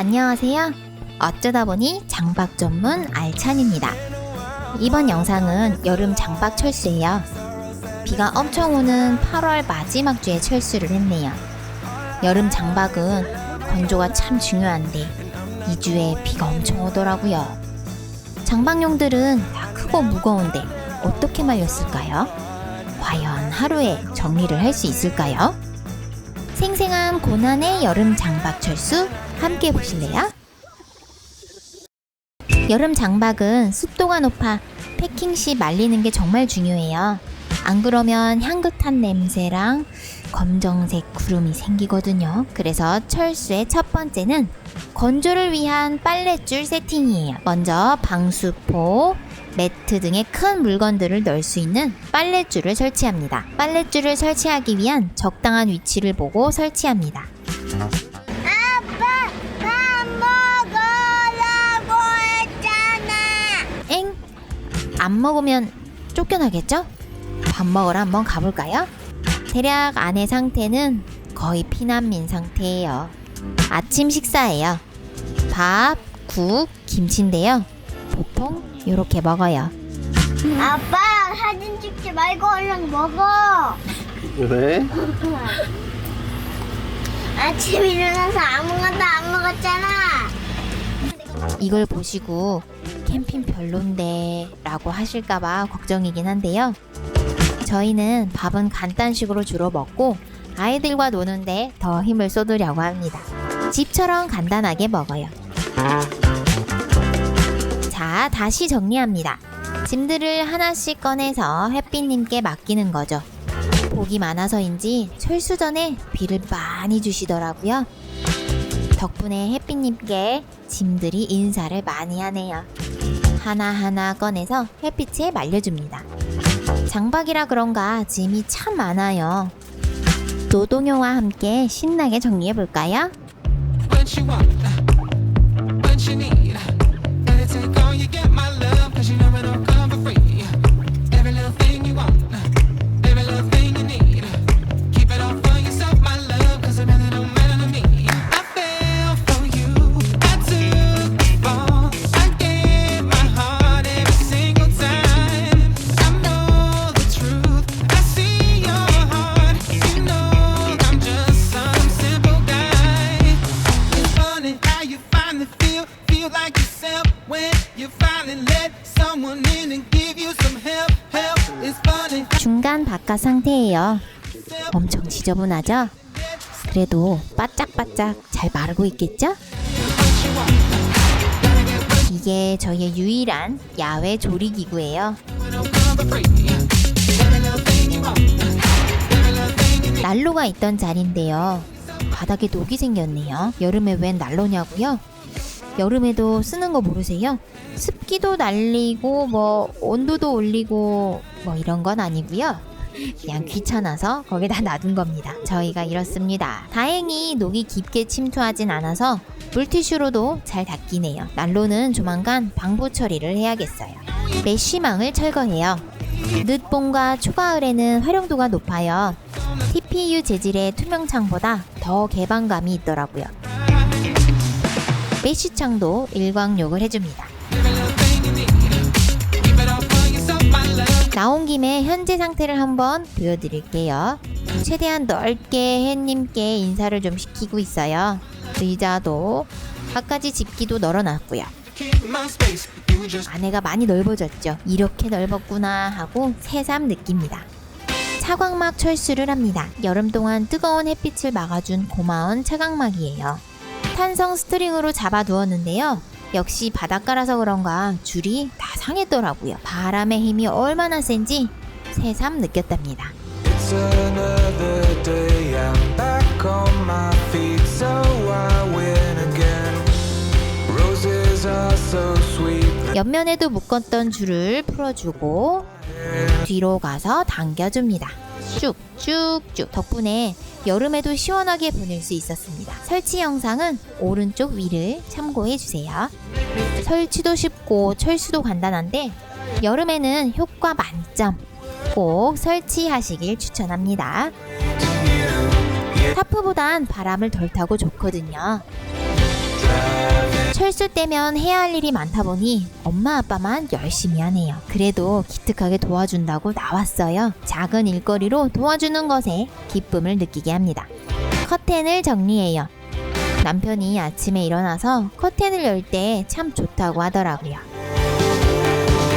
안녕하세요. 어쩌다 보니 장박 전문 알찬입니다. 이번 영상은 여름 장박 철수예요. 비가 엄청 오는 8월 마지막 주에 철수를 했네요. 여름 장박은 건조가 참 중요한데 이 주에 비가 엄청 오더라고요. 장박용들은 다 크고 무거운데 어떻게 말렸을까요? 과연 하루에 정리를 할 수 있을까요? 생생한 고난의 여름 장박 철수 함께 보실래요? 여름 장박은 습도가 높아 패킹 시 말리는 게 정말 중요해요. 안 그러면 향긋한 냄새랑 검정색 구름이 생기거든요. 그래서 철수의 첫 번째는 건조를 위한 빨랫줄 세팅이에요. 먼저 방수포, 매트 등의 큰 물건들을 넣을 수 있는 빨랫줄을 설치합니다. 빨랫줄을 설치하기 위한 적당한 위치를 보고 설치합니다. 안 먹으면 쫓겨나겠죠? 밥 먹으러 한번 가볼까요? 대략 안의 상태는 거의 피난민 상태예요. 아침 식사예요. 밥, 국, 김치인데요. 보통 이렇게 먹어요. 아빠 사진 찍지 말고 얼른 먹어. 왜? 아침 일어나서 아무것도 안 먹었잖아. 이걸 보시고 캠핑 별론데 라고 하실까봐 걱정이긴 한데요. 저희는 밥은 간단식으로 주로 먹고 아이들과 노는데 더 힘을 쏟으려고 합니다. 집처럼 간단하게 먹어요. 자, 다시 정리합니다. 짐들을 하나씩 꺼내서 햇빛님께 맡기는 거죠. 복이 많아서인지 철수 전에 비를 많이 주시더라고요. 덕분에 햇빛님께 짐들이 인사를 많이 하네요. 하나하나 꺼내서 햇빛에 말려줍니다. 장박이라 그런가 짐이 참 많아요. 노동요와 함께 신나게 정리해볼까요? 상태예요. 엄청 지저분하죠? 그래도 바짝바짝 잘 마르고 있겠죠? 이게 저의 유일한 야외 조리기구예요. 난로가 있던 자리인데요. 바닥에 녹이 생겼네요. 여름에 웬 난로냐고요? 여름에도 쓰는 거 모르세요? 습기도 날리고 뭐 온도도 올리고 뭐 이런 건 아니고요. 그냥 귀찮아서 거기다 놔둔 겁니다. 저희가 이렇습니다. 다행히 녹이 깊게 침투하진 않아서 물티슈로도 잘 닦이네요. 난로는 조만간 방부 처리를 해야겠어요. 메쉬망을 철거해요. 늦봄과 초가을에는 활용도가 높아요. TPU 재질의 투명창보다 더 개방감이 있더라고요. 메쉬창도 일광욕을 해줍니다. 나온 김에 현재 상태를 한번 보여드릴게요. 최대한 넓게 햇님께 인사를 좀 시키고 있어요. 의자도 갖가지 집기도 널어놨고요. 안에가 많이 넓어졌죠. 이렇게 넓었구나 하고 새삼 느낍니다. 차광막 철수를 합니다. 여름 동안 뜨거운 햇빛을 막아준 고마운 차광막이에요. 탄성 스트링으로 잡아두었는데요. 역시 바닷가라서 그런가 줄이 다 상했더라고요. 바람의 힘이 얼마나 센지 새삼 느꼈답니다. 옆면에도 묶었던 줄을 풀어주고 뒤로 가서 당겨줍니다. 쭉쭉쭉 덕분에 여름에도 시원하게 보낼 수 있었습니다. 설치 영상은 오른쪽 위를 참고해 주세요. 설치도 쉽고 철수도 간단한데 여름에는 효과 만점. 꼭 설치하시길 추천합니다. 타프보단 바람을 덜 타고 좋거든요. 철수 때면 해야 할 일이 많다 보니 엄마 아빠만 열심히 하네요. 그래도 기특하게 도와준다고 나왔어요. 작은 일거리로 도와주는 것에 기쁨을 느끼게 합니다. 커튼을 정리해요. 남편이 아침에 일어나서 커튼을 열 때 참 좋다고 하더라고요.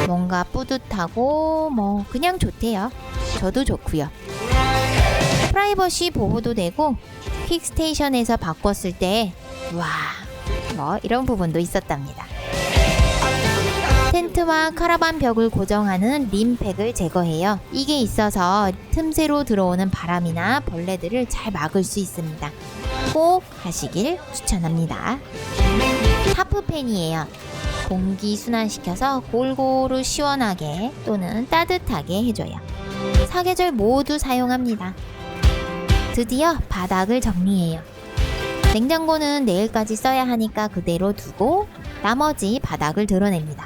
뭔가 뿌듯하고 뭐 그냥 좋대요. 저도 좋고요. 프라이버시 보호도 되고 퀵스테이션에서 바꿨을 때 와, 뭐 이런 부분도 있었답니다. 텐트와 카라반 벽을 고정하는 림팩을 제거해요. 이게 있어서 틈새로 들어오는 바람이나 벌레들을 잘 막을 수 있습니다. 꼭 하시길 추천합니다. 하프팬이에요. 공기 순환시켜서 골고루 시원하게 또는 따뜻하게 해줘요. 사계절 모두 사용합니다. 드디어 바닥을 정리해요. 냉장고는 내일까지 써야 하니까 그대로 두고 나머지 바닥을 드러냅니다.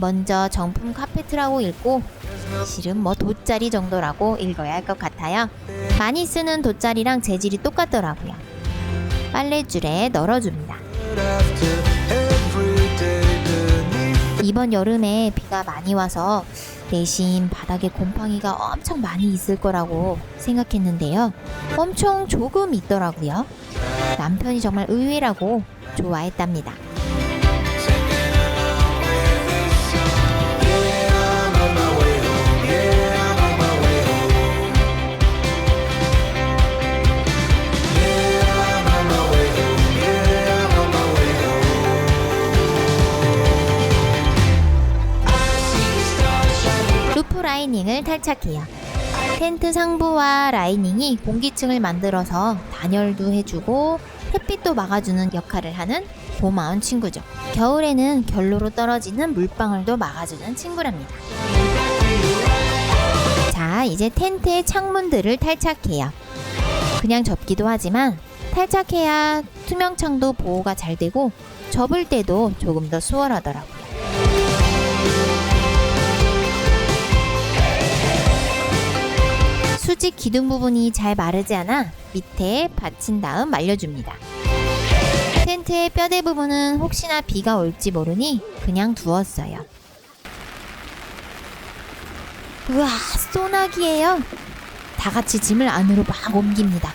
먼저 정품 카페트라고 읽고 실은 뭐 돗자리 정도라고 읽어야 할 것 같아요. 많이 쓰는 돗자리랑 재질이 똑같더라고요. 빨래줄에 널어줍니다. 이번 여름에 비가 많이 와서 내심 바닥에 곰팡이가 엄청 많이 있을 거라고 생각했는데요. 엄청 조금 있더라고요. 남편이 정말 의외라고 좋아했답니다. 루프 라이닝을 탈착해요. 텐트 상부와 라이닝이 공기층을 만들어서 단열도 해주고 햇빛도 막아주는 역할을 하는 고마운 친구죠. 겨울에는 결로로 떨어지는 물방울도 막아주는 친구랍니다. 자, 이제 텐트의 창문들을 탈착해요. 그냥 접기도 하지만 탈착해야 투명창도 보호가 잘 되고 접을 때도 조금 더 수월하더라고요. 수직 기둥 부분이 잘 마르지 않아 밑에 받친 다음 말려줍니다. 텐트의 뼈대 부분은 혹시나 비가 올지 모르니 그냥 두었어요. 우와, 소나기예요. 다 같이 짐을 안으로 막 옮깁니다.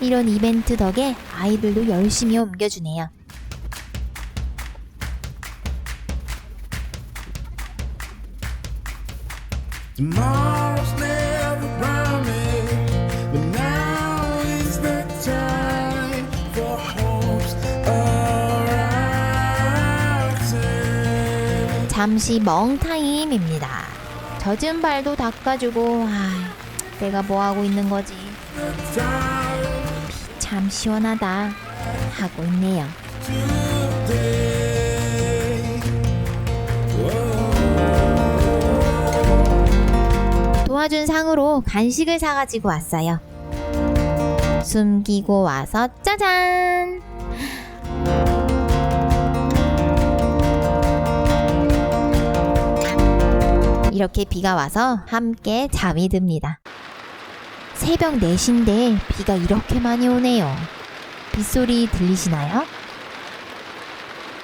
이런 이벤트 덕에 아이들도 열심히 옮겨주네요. Tomorrow's 잠시 멍타임입니다. 젖은 발도 닦아주고, 아, 내가 뭐 하고 있는 거지? 참 시원하다 하고 있네요. 도와준 상으로 간식을 사가지고 왔어요. 숨기고 와서 짜잔! 이렇게 비가 와서 함께 잠이 듭니다. 새벽 4시인데 비가 이렇게 많이 오네요. 빗소리 들리시나요?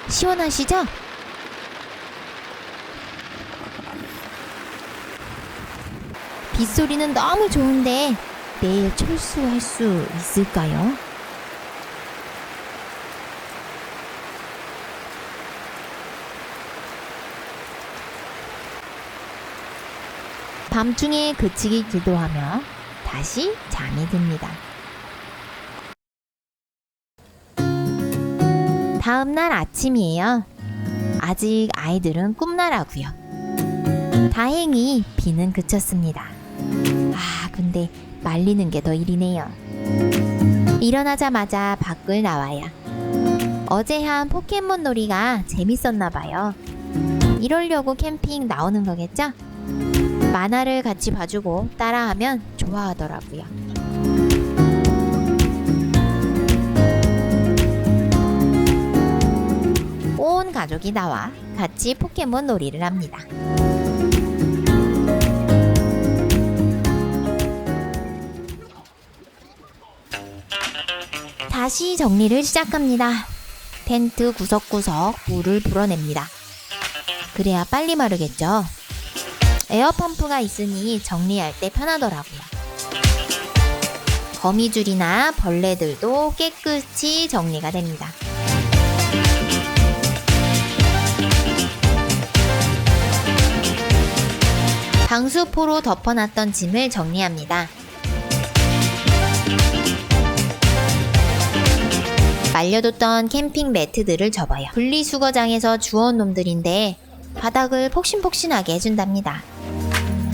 시원하시죠? 빗소리는 너무 좋은데 내일 철수할 수 있을까요? 밤중에 그치기 기도하며 다시 잠이 듭니다. 다음 날 아침이에요. 아직 아이들은 꿈나라고요. 다행히 비는 그쳤습니다. 아, 근데 말리는 게 더 일이네요. 일어나자마자 밖을 나와요. 어제 한 포켓몬 놀이가 재밌었나 봐요. 이러려고 캠핑 나오는 거겠죠? 만화를 같이 봐주고 따라하면 좋아하더라고요. 온 가족이 나와 같이 포켓몬 놀이를 합니다. 다시 정리를 시작합니다. 텐트 구석구석 물을 불어냅니다. 그래야 빨리 마르겠죠. 에어펌프가 있으니 정리할 때 편하더라고요. 거미줄이나 벌레들도 깨끗이 정리가 됩니다. 방수포로 덮어놨던 짐을 정리합니다. 말려뒀던 캠핑 매트들을 접어요. 분리수거장에서 주워온 놈들인데 바닥을 폭신폭신하게 해준답니다.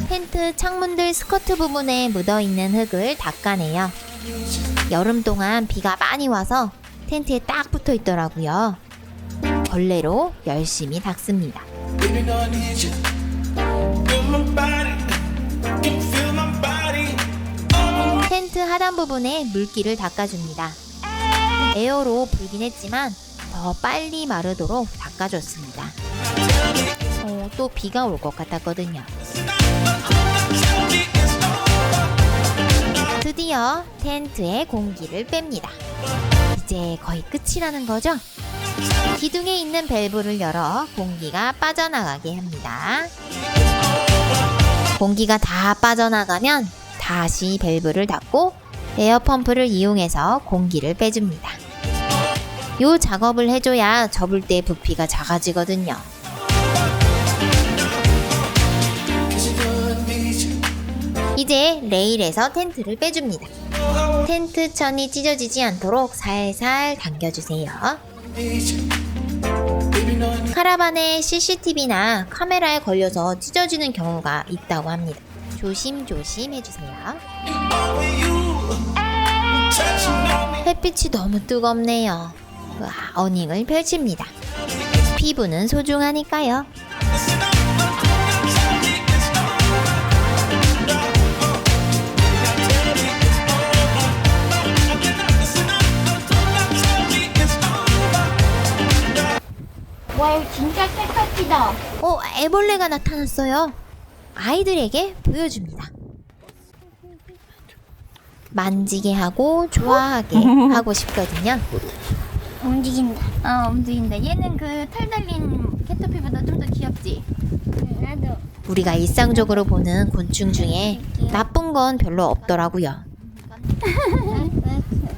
텐트 창문들 스커트 부분에 묻어있는 흙을 닦아내요. 여름 동안 비가 많이 와서 텐트에 딱 붙어 있더라고요. 벌레로 열심히 닦습니다. 텐트 하단 부분에 물기를 닦아줍니다. 에어로 불긴 했지만 더 빨리 마르도록 닦아줬습니다. 어, 또 비가 올 것 같았거든요. 드디어 텐트에 공기를 뺍니다. 이제 거의 끝이라는 거죠? 기둥에 있는 밸브를 열어 공기가 빠져나가게 합니다. 공기가 다 빠져나가면 다시 밸브를 닫고 에어펌프를 이용해서 공기를 빼줍니다. 요 작업을 해줘야 접을 때 부피가 작아지거든요. 이제 레일에서 텐트를 빼줍니다. 텐트 천이 찢어지지 않도록 살살 당겨주세요. 카라반에 CCTV나 카메라에 걸려서 찢어지는 경우가 있다고 합니다. 조심조심 해주세요. 햇빛이 너무 뜨겁네요. 와, 어닝을 펼칩니다. 피부는 소중하니까요. 와 이거 진짜 깨끗이다. 어, 애벌레가 나타났어요. 아이들에게 보여줍니다. 만지게 하고 좋아하게 하고 싶거든요. 움직인다. 어, 움직인다. 얘는 그 털 달린 캐터피보다 좀 더 귀엽지? 나도. 우리가 일상적으로 보는 곤충 중에 나쁜 건 별로 없더라고요.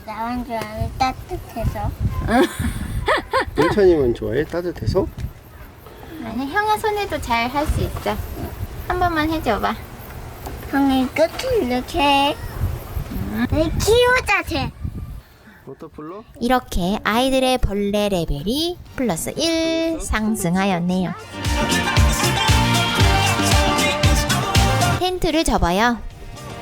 나만 줄 아는 따뜻해서. 일찬이만 좋아해? 따뜻해서? 아니, 형아 손에도 잘 할 수 있어. 한 번만 해줘봐. 형이 끝을 이렇게 해. 내 키우자 쟤. 이렇게 아이들의 벌레 레벨이 플러스 1 상승하였네요. 텐트를 접어요.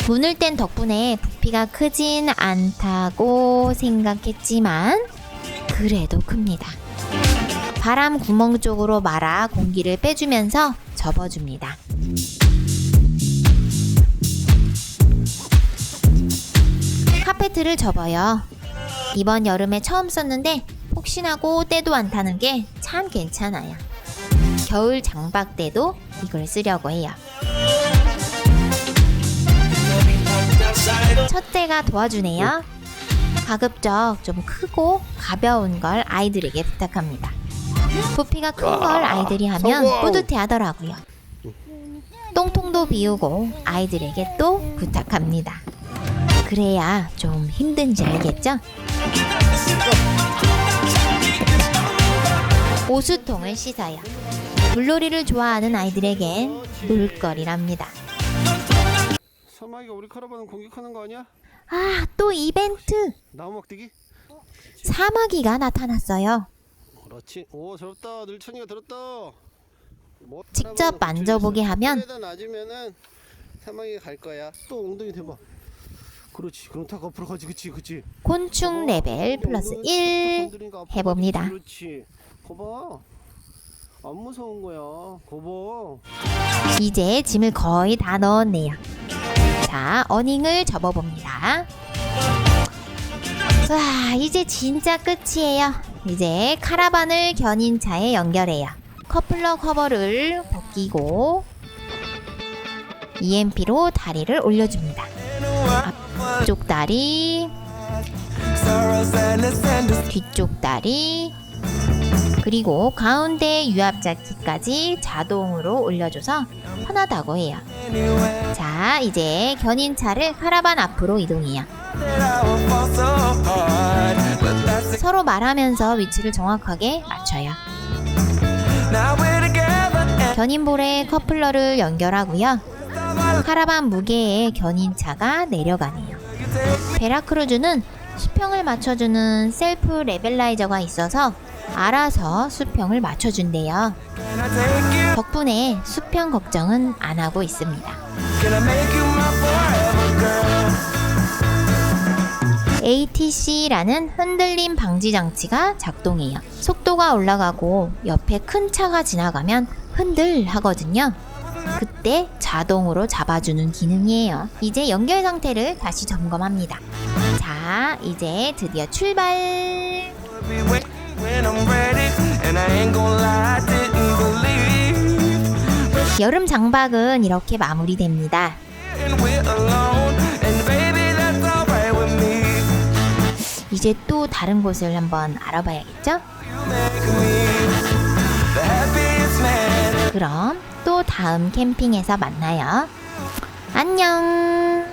문을 뗀 덕분에 부피가 크진 않다고 생각했지만 그래도 큽니다. 바람 구멍 쪽으로 말아 공기를 빼주면서 접어줍니다. 카페트를 접어요. 이번 여름에 처음 썼는데 혹시나고 때도 안 타는 게 참 괜찮아요. 겨울 장박 때도 이걸 쓰려고 해요. 첫째가 도와주네요. 가급적 좀 크고 가벼운 걸 아이들에게 부탁합니다. 부피가 큰 걸 아이들이 하면! 뿌듯해 하더라고요. 똥통도 비우고 아이들에게 또 부탁합니다. 그래야 좀 힘든지 알겠죠? 오수통을 씻어요. 물놀이를 좋아하는 아이들에겐 놀거리랍니다. 사마이가 우리 카라반을 공격하는 거 아니야? 아, 또 이벤트! 나무 막대기? 사마귀가 나타났어요. 그렇지. 오 저렇다. 늘찬이가 들었다. 뭐, 직접 카라반은 만져보게 하면 놔주면은 사마이가 갈 거야. 또 엉덩이 대봐. 그렇지. 그럼 탁 앞으로 가지. 그치 그치. 곤충 레벨 플러스 1 해봅니다. 그렇지. 거봐. 안 무서운 거야. 거봐. 이제 짐을 거의 다 넣었네요. 자, 어닝을 접어봅니다. 와, 이제 진짜 끝이에요. 이제 카라반을 견인 차에 연결해요. 커플러 커버를 벗기고 EMP로 다리를 올려줍니다. 앞쪽 다리, 뒤쪽 다리, 그리고 가운데 유압자키까지 자동으로 올려줘서 편하다고 해요. 자, 이제 견인차를 카라반 앞으로 이동해요. 서로 말하면서 위치를 정확하게 맞춰요. 견인볼에 커플러를 연결하고요. 카라반 무게의 견인차가 내려가네요. 베라크루즈는 수평을 맞춰주는 셀프 레벨라이저가 있어서 알아서 수평을 맞춰준대요. 덕분에 수평 걱정은 안 하고 있습니다. ATC라는 흔들림 방지 장치가 작동해요. 속도가 올라가고 옆에 큰 차가 지나가면 흔들 하거든요. 그때 자동으로 잡아주는 기능이에요. 이제 연결 상태를 다시 점검합니다. 자, 이제 드디어 출발! 여름 장박은 이렇게 마무리됩니다. 이제 또 다른 곳을 한번 알아봐야겠죠? 그럼 또 다음 캠핑에서 만나요. 안녕!